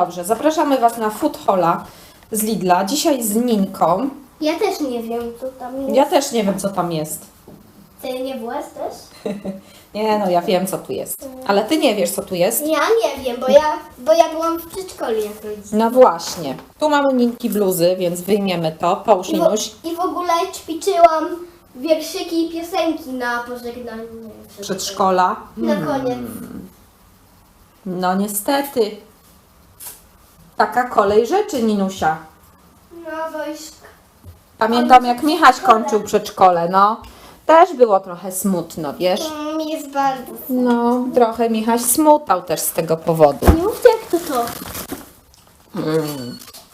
Dobrze, zapraszamy Was na Food Halla z Lidla. Dzisiaj z Ninką. Ja też nie wiem, co tam jest. Ja też nie wiem, co tam jest. Ty nie byłaś też? Nie, no ja wiem, co tu jest. Ale Ty nie wiesz, co tu jest. Ja nie wiem, bo ja, bo ja byłam w przedszkolu jak rodzice. No właśnie. Tu mamy Ninki bluzy, więc wyjmiemy to. Połóż, I, Ninuś. I w ogóle ćwiczyłam wierszyki i piosenki na pożegnanie. Przedszkola. Na koniec. No niestety. Taka kolej rzeczy, Ninusia. No wojsk. Pamiętam, jak Michaś kończył przedszkole, no. Też było trochę smutno, wiesz? Jest bardzo. No, trochę Michaś smutał też z tego powodu. Nie mówcie jak to to.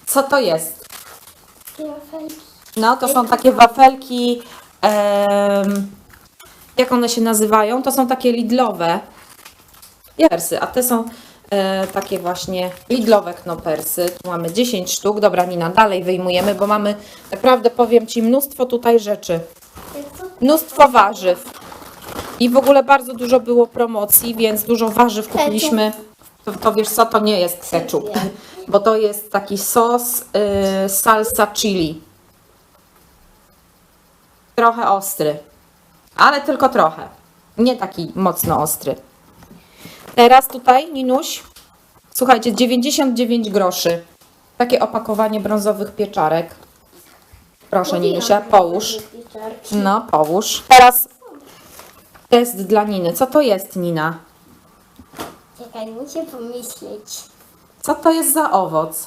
Co to jest? Wafelki. No, to są takie wafelki. em, jak one się nazywają? To są takie lidlowe persy, a te są e, takie właśnie lidlowe knopersy. Tu mamy 10 sztuk. Dobra, Nina, dalej wyjmujemy, bo mamy naprawdę, powiem Ci, mnóstwo tutaj rzeczy. Mnóstwo warzyw. I w ogóle bardzo dużo było promocji, więc dużo warzyw kupiliśmy. To, to wiesz co, to nie jest ketchup, bo to jest taki sos y, salsa chili. Trochę ostry, ale tylko trochę. Nie taki mocno ostry. Teraz tutaj, Ninuś, słuchajcie, 99 groszy. Takie opakowanie brązowych pieczarek. Proszę, Ninusia, połóż. No, połóż. Teraz test dla Niny. Co to jest, Nina? Czekaj, muszę pomyśleć. Co to jest za owoc?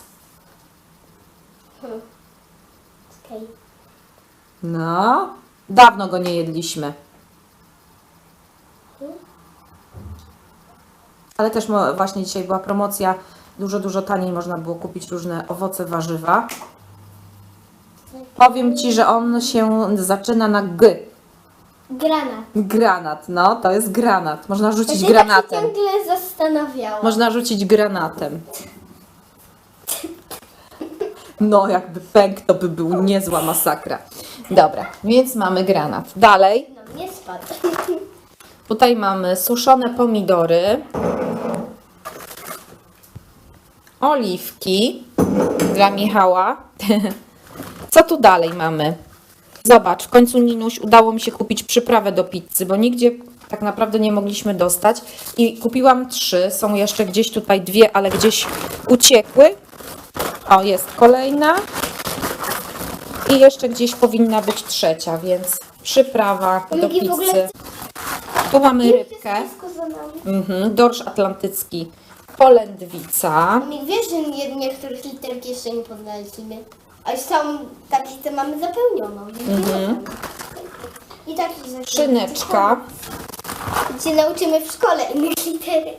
Czekaj. No, dawno go nie jedliśmy. Ale też właśnie dzisiaj była promocja. Dużo, dużo taniej można było kupić różne owoce, warzywa. Powiem Ci, że on się zaczyna na G. Granat. Granat, no, to jest granat. Można rzucić Ja się tak granatem. ciągle zastanawiałam. Można rzucić granatem. No, jakby pęk, to by był niezła masakra. Dobra, więc mamy granat. Dalej, No nie spadł. Tutaj mamy suszone pomidory, oliwki dla Michała. Co tu dalej mamy? Zobacz, w końcu Ninuś udało mi się kupić przyprawę do pizzy, bo nigdzie tak naprawdę nie mogliśmy dostać. I kupiłam trzy, są jeszcze gdzieś tutaj dwie, ale gdzieś uciekły. O, jest kolejna. I jeszcze gdzieś powinna być trzecia, więc przyprawa do pizzy. Tu mamy rybkę. Mhm, dorsz atlantycki, polędwica. Mi wiesz, że nie- niektórych literki jeszcze nie podaliśmy. A już całą tak listę mamy zapełnioną. Mhm. I taki za Szyneczka. Się nauczymy w szkole innych literek.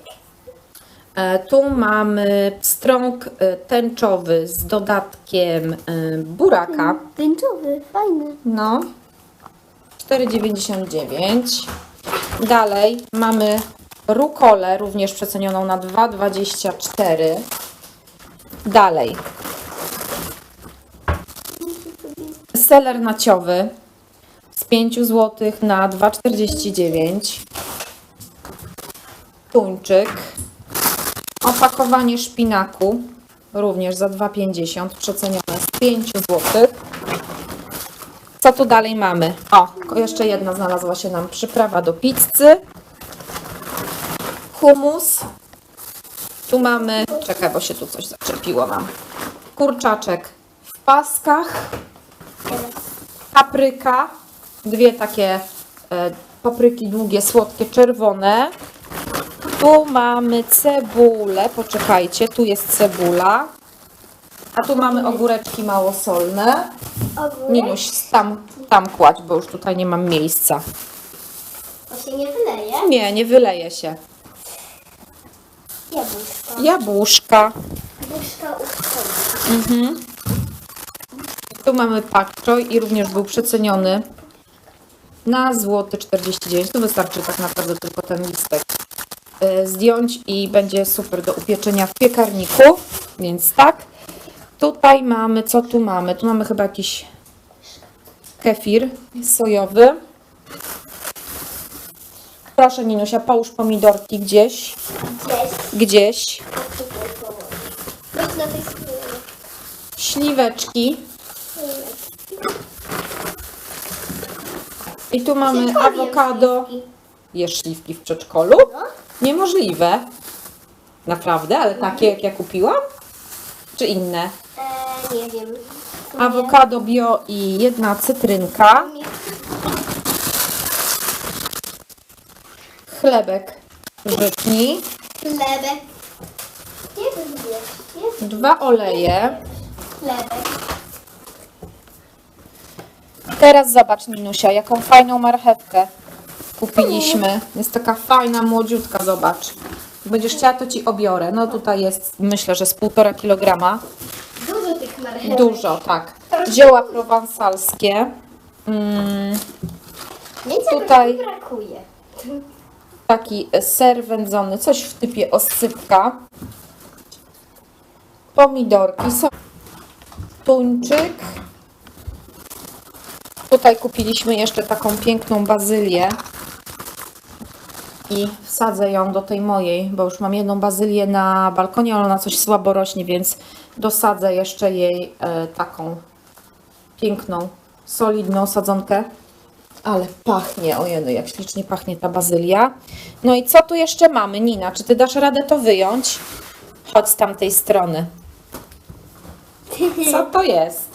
E, Tu mamy pstrąg e, tęczowy z dodatkiem e, buraka. Tęczowy, fajny. No. 4,99. Dalej mamy rukolę, również przecenioną na 2,24. Dalej. Seler naciowy z 5 zł na 2,49. Tuńczyk. Opakowanie szpinaku również za 2,50 przecenione z 5 zł. Co tu dalej mamy? O, jeszcze jedna znalazła się nam przyprawa do pizzy. Humus. Tu mamy, czekaj, bo się tu coś zaczepiło nam. Kurczaczek w paskach. Papryka. Dwie takie e, papryki długie, słodkie, czerwone. Tu mamy cebulę. Poczekajcie, tu jest cebula. A tu mamy ogóreczki małosolne. Ogórek. Ninuś, tam, tam kładź, bo już tutaj nie mam miejsca. To się nie wyleje. Nie, nie wyleje się. Jabłuszko. Jabłuszka. Jabłuszka uszkodzone. Tu mamy pak choy i również był przeceniony na złoty 49. Tu wystarczy tak naprawdę tylko ten listek y, zdjąć i będzie super do upieczenia w piekarniku. Więc tak. Tutaj mamy, co tu mamy? Tu mamy chyba jakiś kefir sojowy. Proszę Ninusia, połóż pomidorki gdzieś, Gdzieś. gdzieś. Tutaj położę. śliweczki. I tu mamy awokado. śliwki. Jesz śliwki w przedszkolu? No. Niemożliwe. Naprawdę? Ale takie jak ja kupiłam? Czy inne? E, nie wiem. Awokado bio i jedna cytrynka. Chlebek żytni. Chlebek. Dwa oleje. chlebek. Teraz zobacz, Minusia, jaką fajną marchewkę kupiliśmy. Jest taka fajna, młodziutka, zobacz. Będziesz chciała, to ci obiorę. No tutaj jest, myślę, że z półtora kilograma. Dużo tych marchewek. Dużo, tak. Zioła prowansalskie. Mm, Więc Tutaj- tutaj brakuje. taki ser wędzony, coś w typie oscypka. Pomidorki, są tuńczyk. Tutaj kupiliśmy jeszcze taką piękną bazylię. I wsadzę ją do tej mojej, bo już mam jedną bazylię na balkonie, ale ona coś słabo rośnie, więc dosadzę jeszcze jej e, taką piękną, solidną sadzonkę. Ale pachnie, ojej, jak ślicznie pachnie ta bazylia. No i co tu jeszcze mamy, Nina? Czy ty dasz radę to wyjąć? Chodź z tamtej strony. Co to jest?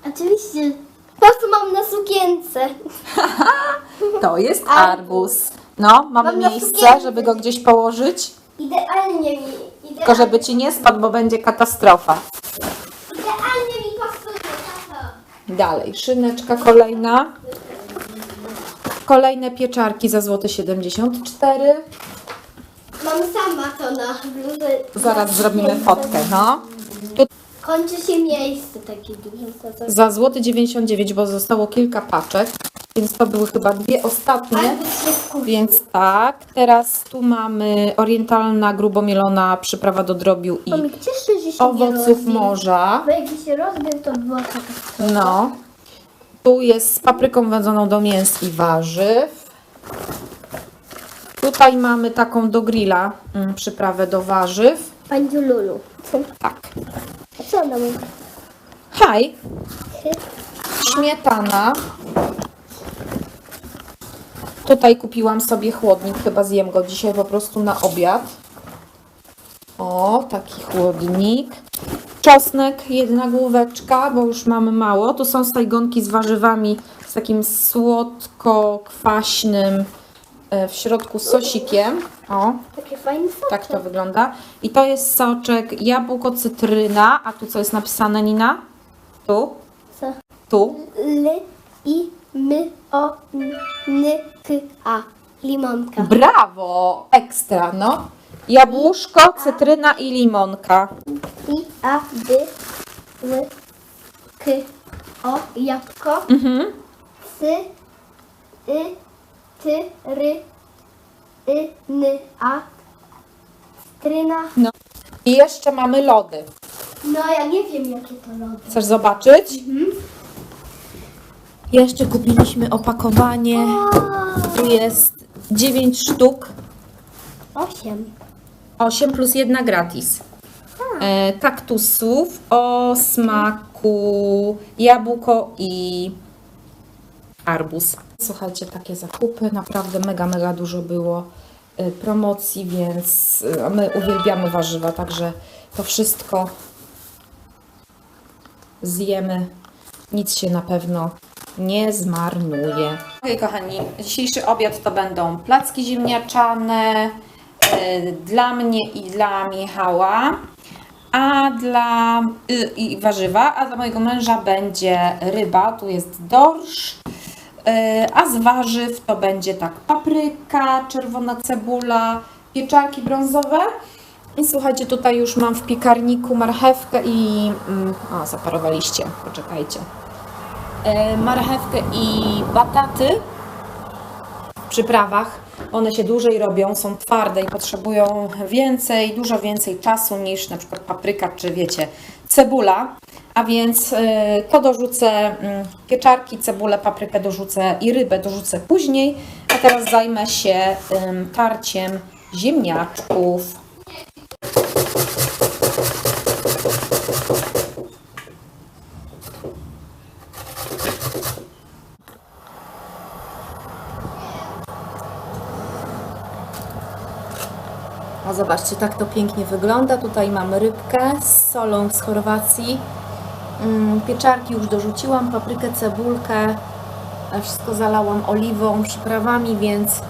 Oczywiście. Po prostu mam na sukience. To jest Arbuz. No, mamy Mam na miejsce, żeby go gdzieś położyć. Idealnie mi. Idealnie, Tylko żeby ci nie spadł, bo będzie katastrofa. idealnie mi pasuje. Tato. Dalej, szyneczka kolejna. Kolejne pieczarki za złote 74. Mam sama to na bluzę. Zaraz zrobimy fotkę, no. Tu Kończy się miejsce takie duże. Za złoty 99, bo zostało kilka paczek, więc to były chyba dwie ostatnie. Więc tak, teraz tu mamy orientalna, grubomielona przyprawa do drobiu i owoców morza. Bo się rozbił, to była katastrofa. No. Tu jest z papryką wędzoną do mięs i warzyw. Tutaj mamy taką do grilla mm, przyprawę do warzyw. Pani Lulu. Co, Tak. a co ona mówi? Haj, śmietana. Tutaj kupiłam sobie chłodnik, chyba zjem go dzisiaj po prostu na obiad. O, taki chłodnik. Czosnek, jedna główeczka, bo już mamy mało. Tu są stajgonki z warzywami, z takim słodko-kwaśnym e, w środku sosikiem. O, Takie fajne są. tak to wygląda. I to jest soczek jabłko, cytryna. A tu co jest napisane, Nina? Tu? Co? Tu? L, I, my, o, n, k, a. Limonka. Brawo! Ekstra, no. Jabłuszko, cytryna i limonka. I, a, d, l, k, o. Jabłko. Mhm. S, y, ty, ry, y, n, a. Stryna. No. I jeszcze mamy lody. No ja nie wiem jakie to lody. Chcesz zobaczyć? Jeszcze kupiliśmy opakowanie. Tu jest 9 sztuk. Osiem. 8 plus 1 gratis. E, kaktusów o smaku jabłko i arbuz. Słuchajcie, takie zakupy, naprawdę mega, mega dużo było e, promocji, więc e, my uwielbiamy warzywa, także to wszystko zjemy. Nic się na pewno nie zmarnuje. Okej, kochani, dzisiejszy obiad to będą placki ziemniaczane e, dla mnie i dla Michała, a dla y, i warzywa, a dla mojego męża będzie ryba, tu jest dorsz, e, a z warzyw to będzie tak papryka, czerwona cebula, pieczarki brązowe. I słuchajcie, tutaj już mam w piekarniku marchewkę i... Mm, o, zaparowaliście, poczekajcie. E, marchewkę i bataty w przyprawach. One się dłużej robią, są twarde i potrzebują więcej, dużo więcej czasu niż na przykład papryka czy wiecie, cebula. A więc e, to dorzucę mm, pieczarki, cebulę, paprykę dorzucę i rybę dorzucę później. A teraz zajmę się em, tarciem ziemniaczków. O, zobaczcie, tak to pięknie wygląda. Tutaj mam rybkę z solą z Chorwacji. Mm, Pieczarki już dorzuciłam, paprykę, cebulkę. Wszystko zalałam oliwą, przyprawami, więc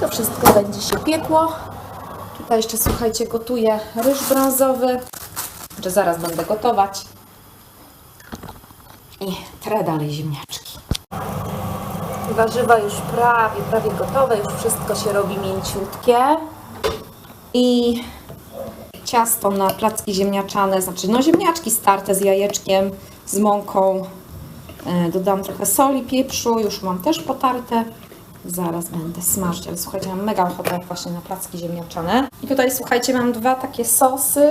to wszystko będzie się piekło. Tutaj jeszcze, słuchajcie, gotuję ryż brązowy, że zaraz będę gotować. I trę dalej ziemniaczki. Warzywa już prawie, prawie gotowe, już wszystko się robi mięciutkie. I ciasto na placki ziemniaczane, znaczy no ziemniaczki starte z jajeczkiem, z mąką. E, Dodam trochę soli, pieprzu, już mam też potarte. Zaraz będę smażyć, ale słuchajcie, mam mega ochotę właśnie na placki ziemniaczane. I tutaj słuchajcie, mam dwa takie sosy.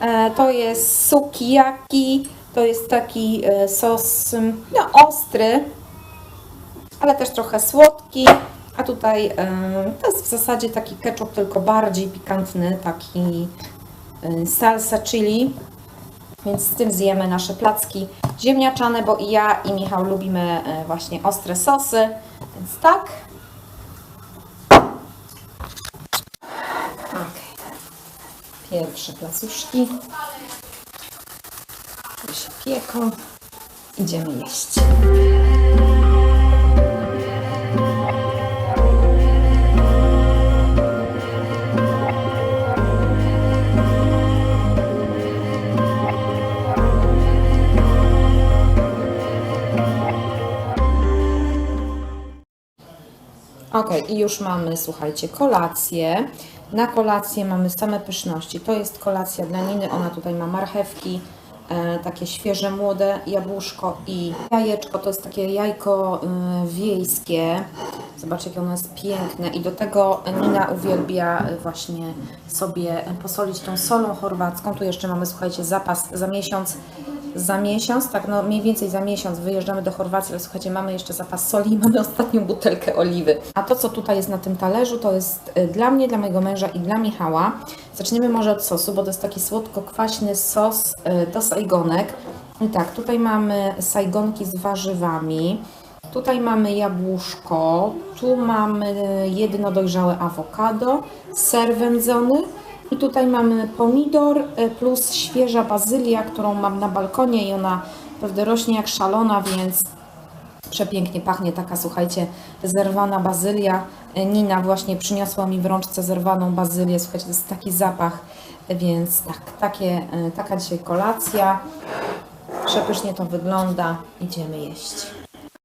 E, To jest sukiyaki, to jest taki e, sos mm, no, ostry, ale też trochę słodki. A tutaj e, to jest w zasadzie taki ketchup, tylko bardziej pikantny, taki e, salsa chili. Więc z tym zjemy nasze placki ziemniaczane, bo i ja i Michał lubimy e, właśnie ostre sosy. Więc tak. Pierwsze placuszki. Tu się pieką. Idziemy jeść. Ok, i już mamy, słuchajcie, kolację. Na kolację mamy same pyszności. To jest kolacja dla Niny. Ona tutaj ma marchewki, takie świeże, młode jabłuszko i jajeczko. To jest takie jajko e, wiejskie. Zobaczcie, jakie ono jest piękne. I do tego Nina uwielbia e, właśnie sobie posolić tą solą chorwacką. Tu jeszcze mamy, słuchajcie, zapas za miesiąc za miesiąc, tak no mniej więcej za miesiąc wyjeżdżamy do Chorwacji, ale słuchajcie, mamy jeszcze zapas soli i mamy ostatnią butelkę oliwy. A to, co tutaj jest na tym talerzu, to jest y, dla mnie, dla mojego męża i dla Michała. Zaczniemy może od sosu, bo to jest taki słodko-kwaśny sos y, do sajgonek. I tak, tutaj mamy sajgonki z warzywami. Tutaj mamy jabłuszko, tu mamy jedno dojrzałe awokado, ser wędzony, i tutaj mamy pomidor y, plus świeża bazylia, którą mam na balkonie i ona naprawdę rośnie jak szalona, więc przepięknie pachnie taka, słuchajcie, zerwana bazylia. Nina właśnie przyniosła mi w rączce zerwaną bazylię, słuchajcie, to jest taki zapach, więc tak, takie, y, taka dzisiaj kolacja. Przepysznie to wygląda. Idziemy jeść.